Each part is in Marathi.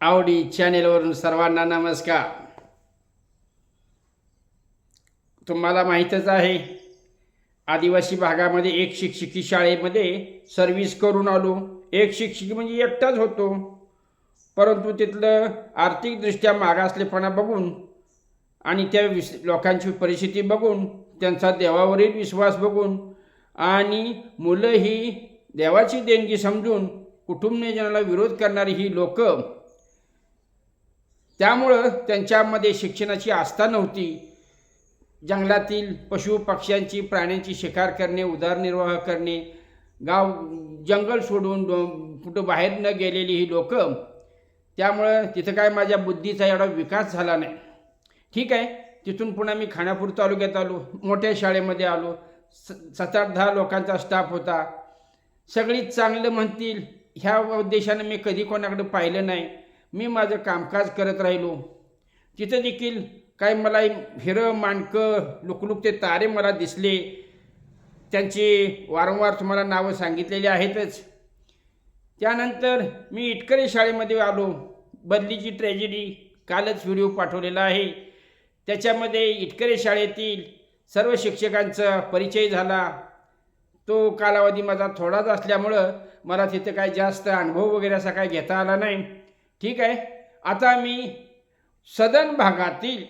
आवडी चॅनेलवरून सर्वांना नमस्कार. तुम्हाला माहीतच आहे आदिवासी भागामध्ये एक शिक्षकी शाळेमध्ये सर्व्हिस करून आलो. एक शिक्षकी म्हणजे एकटाच होतो. परंतु तिथलं आर्थिकदृष्ट्या मागासलेपणा बघून आणि त्या विस लोकांची परिस्थिती बघून त्यांचा देवावरील विश्वास बघून आणि मुलं ही देवाची देणगी समजून कुटुंबनियोजनाला विरोध करणारी ही लोकं त्यामुळं त्यांच्यामध्ये शिक्षणाची आस्था नव्हती. जंगलातील पशु पक्ष्यांची प्राण्यांची शिकार करणे उदरनिर्वाह करणे गाव जंगल सोडून कुठं बाहेर न गेलेली ही लोकं त्यामुळं तिथं काय माझ्या बुद्धीचा एवढा विकास झाला नाही. ठीक आहे तिथून पुन्हा मी खानापूर तालुक्यात आलो मोठ्या शाळेमध्ये आलो स सात आठ दहा लोकांचा स्टाफ होता. सगळी चांगलं म्हणतील ह्या उद्देशानं मी कधी कोणाकडे पाहिलं नाही. मी माझं कामकाज करत राहिलो. तिथं देखील काही मला हिरं माणकं लुकलुकते तारे मला दिसले. त्यांची वारंवार तुम्हाला नावं सांगितलेली आहेतच. त्यानंतर मी इटकरी शाळेमध्ये आलो. बदलीची ट्रॅजेडी कालच व्हिडिओ पाठवलेला आहे. त्याच्यामध्ये इटकरी शाळेतील सर्व शिक्षकांचा परिचय झाला. तो कालावधी माझा थोडाच असल्यामुळं मला तिथं काय जास्त अनुभव वगैरे असा काय घेता आला नाही. ठीक आहे? आता मी सदन भागातील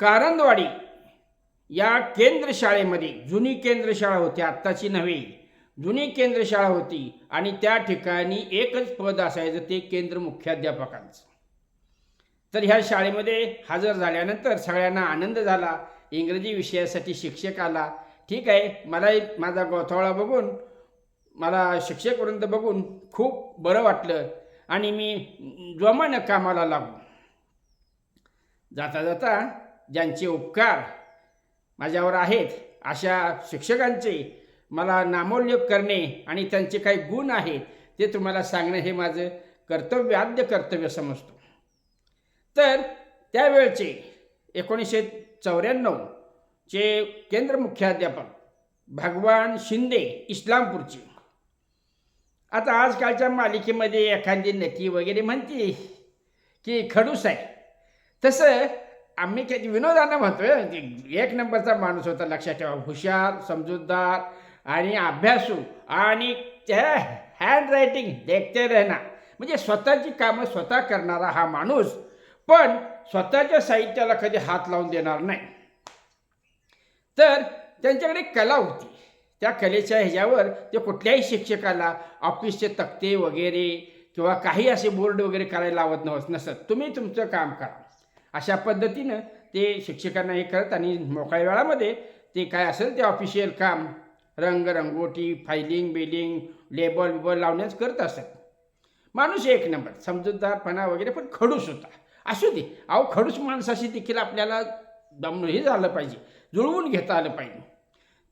कारंदवाडी या केंद्र शाळेमध्ये जुनी केंद्र शाळा होती आत्ताची नव्हे. जुनी केंद्र शाळा होती आणि त्या ठिकाणी एकच पद असायचं ते केंद्र मुख्याध्यापकांचं. तर ह्या शाळेमध्ये हजर झाल्यानंतर सगळ्यांना आनंद झाला इंग्रजी विषयासाठी शिक्षक आला. ठीक आहे? मला माझा गोथावळा बघून मला शिक्षकवृंद बघून खूप बरं वाटलं आणि मी जोमानं कामाला लागलो. जाता जाता ज्यांचे उपकार माझ्यावर आहेत अशा शिक्षकांचे मला नामोल्लेख करणे आणि त्यांचे काही गुण आहेत ते तुम्हाला सांगणं हे माझं कर्तव्य आद्य कर्तव्य समजतो. तर त्यावेळचे एकोणीसशे चौऱ्याण्णवचे केंद्र मुख्याध्यापक भगवान शिंदे इस्लामपूरचे आता आजकालच्या मालिकेमध्ये एखादी नटी वगैरे म्हणते की खडूस आहे. तसं आम्ही काही विनोदानं म्हणतोय एक नंबरचा माणूस होता लक्षात ठेवा हुशार समजूतदार आणि अभ्यासू आणि त्या हँड रायटिंग देखते रहना. म्हणजे स्वतःची कामं स्वतः करणारा हा माणूस पण स्वतःच्या साहित्याला कधी हात लावून देणार नाही. तर त्यांच्याकडे कला होती. त्या कलेच्या ह्याच्यावर ते कुठल्याही शिक्षकाला ऑफिसचे तक्ते वगैरे किंवा काही असे बोर्ड वगैरे करायला लावत नवत नसत. तुम्ही तुमचं काम करा. अशा पद्धतीनं ते शिक्षकांना हे करत आणि मोकळ्या वेळामध्ये ते काय असेल ते ऑफिशियल काम रंग रंगोटी फायलिंग बिलिंग लेबल बिबल लावण्यास करत असत. माणूस एक नंबर समजूतदारपणा वगैरे पण खडूस होता. असू दे अहो खडूस माणसाशी देखील आपल्याला दम हे झालं पाहिजे जुळवून घेता आलं पाहिजे.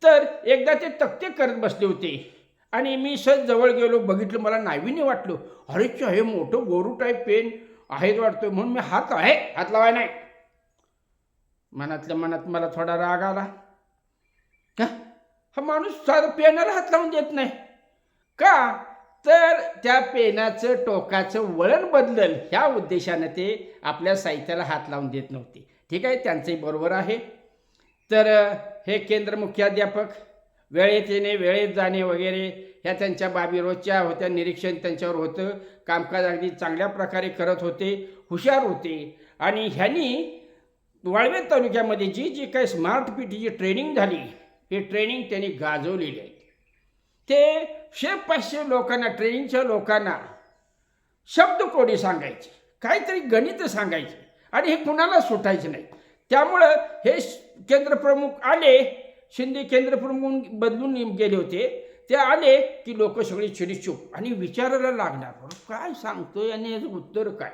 तर एकदा ते तक्ते करत बसले होते. आणि मी सहज जवळ गेलो बघितलं मला नाविन्य वाटलं. अरेच हे मोठं गोरू टाईप पेन आहेत वाटतोय म्हणून मी हात आहे हात लावाय नाही. मनातल्या मनात मला थोडा राग आला. का हा माणूस साधं पेनाला हात लावून देत नाही. का? तर त्या पेनाचं टोकाचं वळण बदलल. ह्या उद्देशानं ते आपल्या साहित्याला हात लावून देत नव्हते. ठीक आहे? त्यांचंही बरोबर आहे. तर हे केंद्र मुख्याध्यापक वेळेत येणे वेळेत जाणे वगैरे ह्या त्यांच्या बाबी रोजच्या होत्या निरीक्षण त्यांच्यावर होतं कामकाज अगदी चांगल्या प्रकारे करत होते हुशार होते. आणि ह्यांनी वाळवे तालुक्यामध्ये जी जी काही स्मार्ट पीटीची ट्रेनिंग झाली हे ट्रेनिंग त्यांनी गाजवलेली आहे. ते शे पाचशे लोकांना ट्रेनिंगच्या लोकांना शब्दकोडी सांगायचे? काहीतरी गणित सांगायचे. आणि हे कुणाला सुटायचे नाही. त्यामुळं हे केंद्रप्रमुख आले शिंदे केंद्रप्रमुख बदलून गेले होते. ते आले की लोक सगळी चिडीचूप आणि विचारायला लागणार. काय सांगतोय आणि याचं उत्तर काय?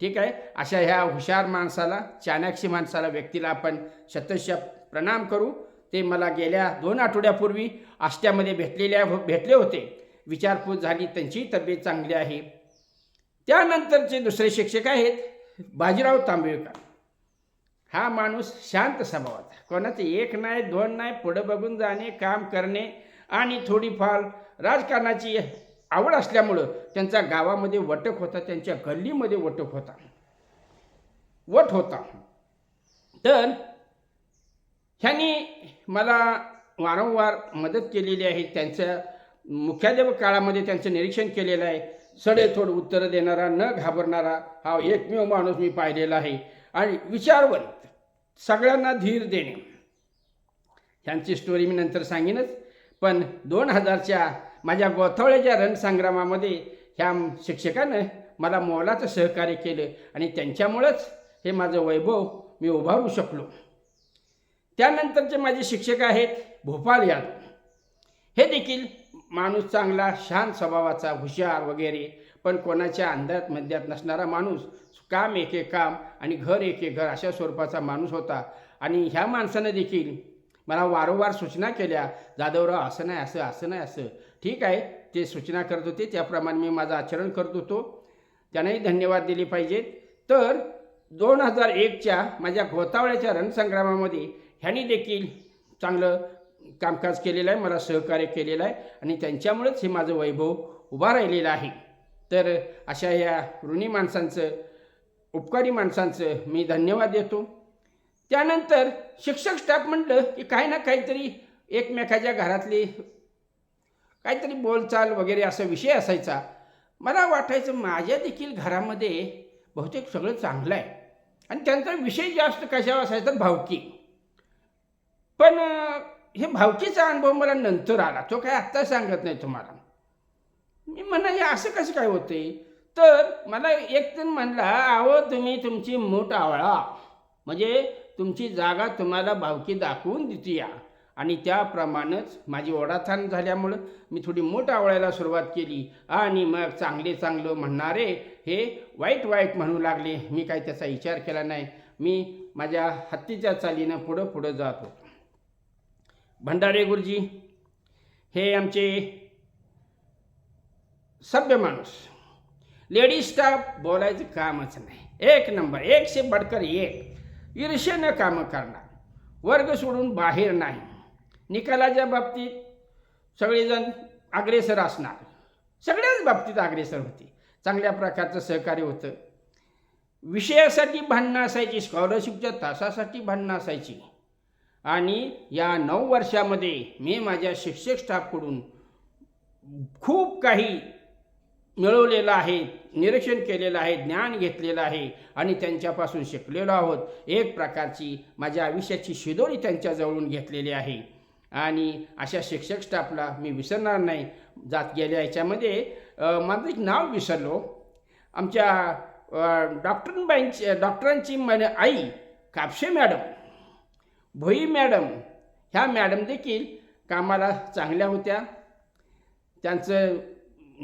ठीक आहे? अशा ह्या हुशार माणसाला चाणाक्षी माणसाला व्यक्तीला आपण शतशः प्रणाम करू. ते मला गेल्या दोन आठवड्यापूर्वी आष्ट्यामध्ये भेटलेल्या भेटले होते. विचारपूस झाली त्यांची तब्येत चांगली आहे. त्यानंतरचे दुसरे शिक्षक आहेत बाजीराव तांबेकर. हा माणूस शांत स्वभावाचा कोणाचं एक नाही दोन नाही पुढं बघून जाणे काम करणे आणि थोडीफार राजकारणाची आवड असल्यामुळं त्यांचा गावामध्ये वटक होता त्यांच्या गल्लीमध्ये वटक होता. वट होता. तर ह्यांनी मला वारंवार मदत केलेली आहे. त्यांच्या मुख्याध्यापक काळामध्ये त्यांचं निरीक्षण केलेलं आहे. सडेथोड उत्तरं देणारा न घाबरणारा हा एकमेव माणूस मी पाहिलेला आहे. आणि विचारवंत सगळ्यांना धीर देणे. ह्यांची स्टोरी मी नंतर सांगेनच. पण दोन हजारच्या माझ्या गोथवळ्याच्या रणसंग्रामामध्ये ह्या शिक्षकानं मला मोलाचं सहकार्य केलं आणि त्यांच्यामुळंच हे माझं वैभव मी उभारू शकलो. त्यानंतरचे माझे शिक्षक आहेत भोपाळ यादव. हे देखील माणूस चांगला शांत स्वभावाचा हुशार वगैरे पण कोणाच्या अंधात मध्यात नसणारा माणूस काम एके काम आणि घर एके घर अशा स्वरूपाचा माणूस होता. आणि ह्या माणसानं देखील मला वारंवार सूचना केल्या जाधवराव असं नाही असं असं नाही असं. ठीक आहे ते सूचना करत होते त्याप्रमाणे मी माझं आचरण करत होतो. त्यांनाही धन्यवाद दिले पाहिजेत. तर दोन हजार एकच्या माझ्या घोतावळ्याच्या रणसंग्रामामध्ये ह्यांनी देखील चांगलं कामकाज केलेलं आहे मला सहकार्य केलेलं आहे आणि त्यांच्यामुळेच हे माझं वैभव उभा राहिलेलं आहे. तर अशा या ऋणी माणसांचं उपकारी माणसांचं मी धन्यवाद देतो. त्यानंतर शिक्षक स्टाफ म्हटलं की काही ना काहीतरी एकमेकाच्या घरातली काहीतरी बोलचाल वगैरे असा विषय असायचा. मला वाटायचं माझ्या देखील घरामध्ये बहुतेक सगळं चांगलं आहे. आणि त्यांचा विषय जास्त कशावर असायचा भावकी. पण हे भावकीचा अनुभव मला नंतर आला. तो काय आत्ता सांगत नाही तुम्हाला. मी म्हणा हे असं कसं काय होते तर मला एक जण म्हणला अहो तुम्ही तुमची मूठ आवळा. म्हणजे तुमची जागा तुम्हाला भावकी दाखवून देते या आणि त्याप्रमाणेच माझी ओढाथान झाल्यामुळं मी थोडी मूठ आवळायला सुरुवात केली. आणि मग चांगले चांगलं म्हणणारे हे वाईट वाईट म्हणू लागले. मी काही त्याचा विचार केला नाही. मी माझ्या हत्तीच्या चालीनं पुढं पुढं जात. होतो भंडारे गुरुजी हे आमचे सभ्य माणूस. लेडीज स्टाफ बोलायचं कामच नाही. एक नंबर एकशे बडकर एक. ईर्षेनं कामं करणार. वर्ग सोडून बाहेर नाही. निकालाच्या बाबतीत सगळेजण अग्रेसर असणार. सगळ्याच बाबतीत अग्रेसर होते. चांगल्या प्रकारचं सहकार्य होतं. विषयासाठी भांडणं असायची स्कॉलरशिपच्या तासासाठी भांडणं असायची. आणि या नऊ वर्षामध्ये मी माझ्या शिक्षक स्टाफकडून खूप काही मिळवलेलं आहे निरीक्षण केलेलं आहे ज्ञान घेतलेलं आहे आणि त्यांच्यापासून शिकलेलो आहोत. एक प्रकारची माझ्या आयुष्याची शिदोरी त्यांच्याजवळून घेतलेली आहे. आणि अशा शिक्षक स्टाफला मी विसरणार नाही. जात गेल्या याच्यामध्ये माझं एक नाव विसरलो. आमच्या डॉक्टरांबाईंची डॉक्टरांची मन आई कापशे मॅडम भोई मॅडम ह्या मॅडम देखील कामाला चांगल्या होत्या. त्यांचं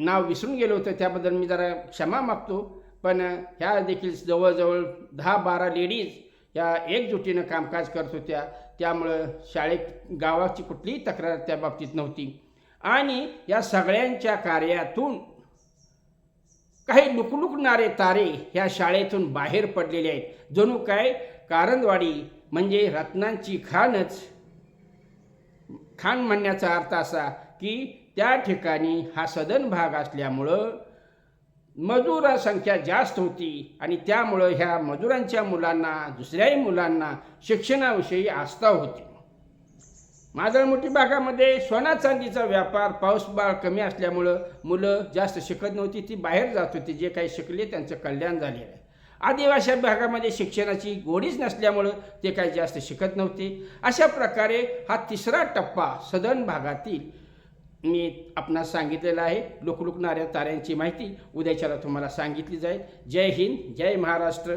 नाव विसरून गेलो होतं त्याबद्दल मी जरा क्षमा मागतो. पण ह्या देखील जवळजवळ दहा बारा लेडीज ह्या एकजुटीनं कामकाज करत होत्या. त्यामुळं शाळेत गावाची कुठलीही तक्रार त्या बाबतीत नव्हती. आणि या सगळ्यांच्या कार्यातून काही लुकलुकणारे तारे ह्या शाळेतून बाहेर पडलेले आहेत. जणू काय कारंदवाडी म्हणजे रत्नांची खाणच. खाण म्हणण्याचा अर्थ असा की त्या ठिकाणी हा सदन भाग असल्यामुळं मजूर संख्या जास्त होती आणि त्यामुळं ह्या मजुरांच्या मुलांना दुसऱ्याही मुलांना शिक्षणाविषयी आस्था होती. मादळमोठी भागामध्ये सोना चांदीचा व्यापार पाऊसबाळ कमी असल्यामुळं मुलं जास्त शिकत नव्हती ती बाहेर जात होती जे काही शिकले त्यांचं कल्याण झालेलं आहे. आदिवासी भागामध्ये शिक्षणाची गोडीच नसल्यामुळं ते काही जास्त शिकत नव्हते. अशा प्रकारे हा तिसरा टप्पा सदन भागातील मी आपणास सांगितलेलं आहे. लुकलुकणाऱ्या ताऱ्यांची माहिती उद्याच्याला तुम्हाला सांगितली जाईल. जय हिंद जय महाराष्ट्र.